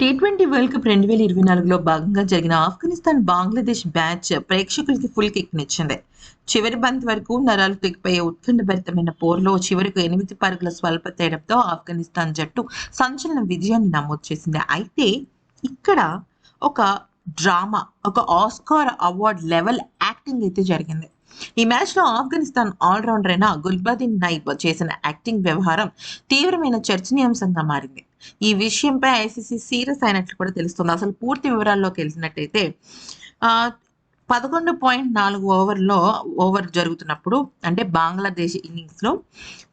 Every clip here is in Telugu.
టీ ట్వంటీ వరల్డ్ కప్ రెండు వేల ఇరవై నాలుగులో భాగంగా జరిగిన ఆఫ్ఘనిస్తాన్ బంగ్లాదేశ్ మ్యాచ్ ప్రేక్షకులకి ఫుల్ కిక్నిచ్చింది చివరి బంత్ వరకు నరాలు తెగిపోయే ఉత్కంఠభరితమైన పోరులో చివరకు ఎనిమిది పరుగుల స్వల్ప తేడంతో ఆఫ్ఘనిస్తాన్ జట్టు సంచలన విజయాన్ని నమోదు చేసింది. అయితే ఇక్కడ ఒక డ్రామా ఒక ఆస్కార్ అవార్డ్ లెవెల్ యాక్టింగ్ అయితే జరిగింది. ఈ మ్యాచ్లో ఆఫ్ఘనిస్తాన్ ఆల్రౌండర్ అయిన గుల్బాదిన్ నైబ్ చేసిన యాక్టింగ్ వ్యవహారం తీవ్రమైన చర్చనీయాంశంగా మారింది. ఈ విషయంపై ఐసీసీ సీరియస్ అయినట్లు కూడా తెలుస్తుంది. అసలు పూర్తి వివరాల్లోకి వెళ్తున్నట్టయితే ఆ, పదకొండు పాయింట్ నాలుగు ఓవర్లో ఓవర్ జరుగుతున్నప్పుడు అంటే బంగ్లాదేశ్ ఇన్నింగ్స్లో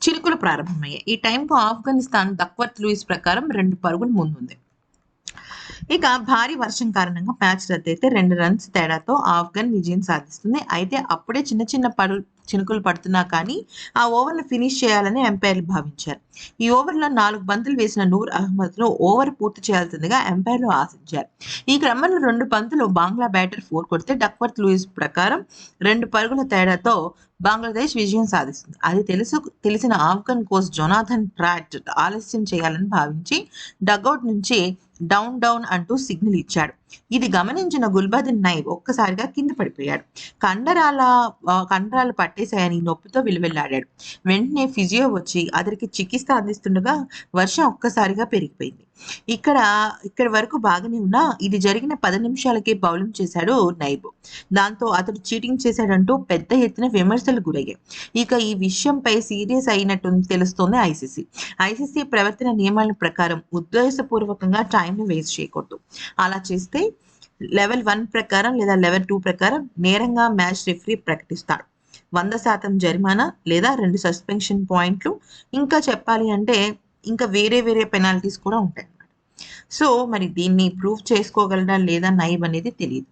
చిరుకులు ప్రారంభమయ్యాయి. ఈ టైంకు ఆఫ్ఘనిస్తాన్ దక్వర్త్ లూయిస్ ప్రకారం రెండు పరుగులు ముందుంది. ఇక భారీ వర్షం కారణంగా మ్యాచ్ రద్దయితే రెండు రన్స్ తేడాతో ఆఫ్ఘన్ విజయం సాధిస్తుంది. అయితే అప్పుడే చిన్న చిన్న పరు చినుకులు పడుతున్నా కానీ ఆ ఓవర్ను ఫినిష్ చేయాలని ఎంపైర్లు భావించారు. ఈ ఓవర్లో నాలుగు బంతులు వేసిన నూర్ అహ్మద్ను ఓవర్ పూర్తి చేయాల్సిందిగా ఎంపైర్లు ఆశించారు. ఈ క్రమంలో రెండు పంతులు బంగ్లా బ్యాటర్ ఫోర్ కొడితే డక్వర్త్ లూయిస్ ప్రకారం రెండు పరుగుల తేడాతో బంగ్లాదేశ్ విజయం సాధిస్తుంది. అది తెలుసు తెలిసిన ఆఫ్ఘన్ కోచ్ జొనాథన్ ట్రాట్ ఆలస్యం చేయాలని భావించి డగౌట్ నుంచి డౌన్ డౌన్ అంటూ సిగ్నల్ ఇచ్చాడు. ఇది గమనించిన గుల్బదిన్ నైబ్ ఒక్కసారిగా కింద పడిపోయాడు. కండరాల కండరాలు పట్టేశాయని నొప్పితో విలువెల్లాడాడు వెంటనే ఫిజియో వచ్చి అతనికి చికిత్స అందిస్తుండగా వర్షం ఒక్కసారిగా పెరిగిపోయింది. ఇక్కడ ఇక్కడ వరకు బాగానే ఉన్నా ఇది జరిగిన పది నిమిషాలకే బౌలింగ్ చేశాడు నైబు. దాంతో అతడు చీటింగ్ చేశాడంటూ పెద్ద ఎత్తున విమర్శలు గురయ్యాయి. ఇక ఈ విషయంపై సీరియస్ అయినట్టు తెలుస్తోంది ఐసీసీ. ఐసీసీ ప్రవర్తన నియమాల ప్రకారం ఉద్దేశపూర్వకంగా టైంను వేస్ట్ చేయకూడదు. అలా చేస్తే లెవెల్ వన్ ప్రకారం లేదా లెవెల్ టూ ప్రకారం నేరంగా మ్యాచ్ రిఫరీ ప్రకటిస్తాడు. వంద శాతం జరిమానా లేదా రెండు సస్పెన్షన్ పాయింట్లు. ఇంకా చెప్పాలి అంటే ఇంకా వేరే వేరే పెనాల్టీస్ కూడా ఉంటాయి సో మరి దీన్ని ప్రూవ్ చేసుకోగలడా లేదా నైబ్ అనేది తెలియదు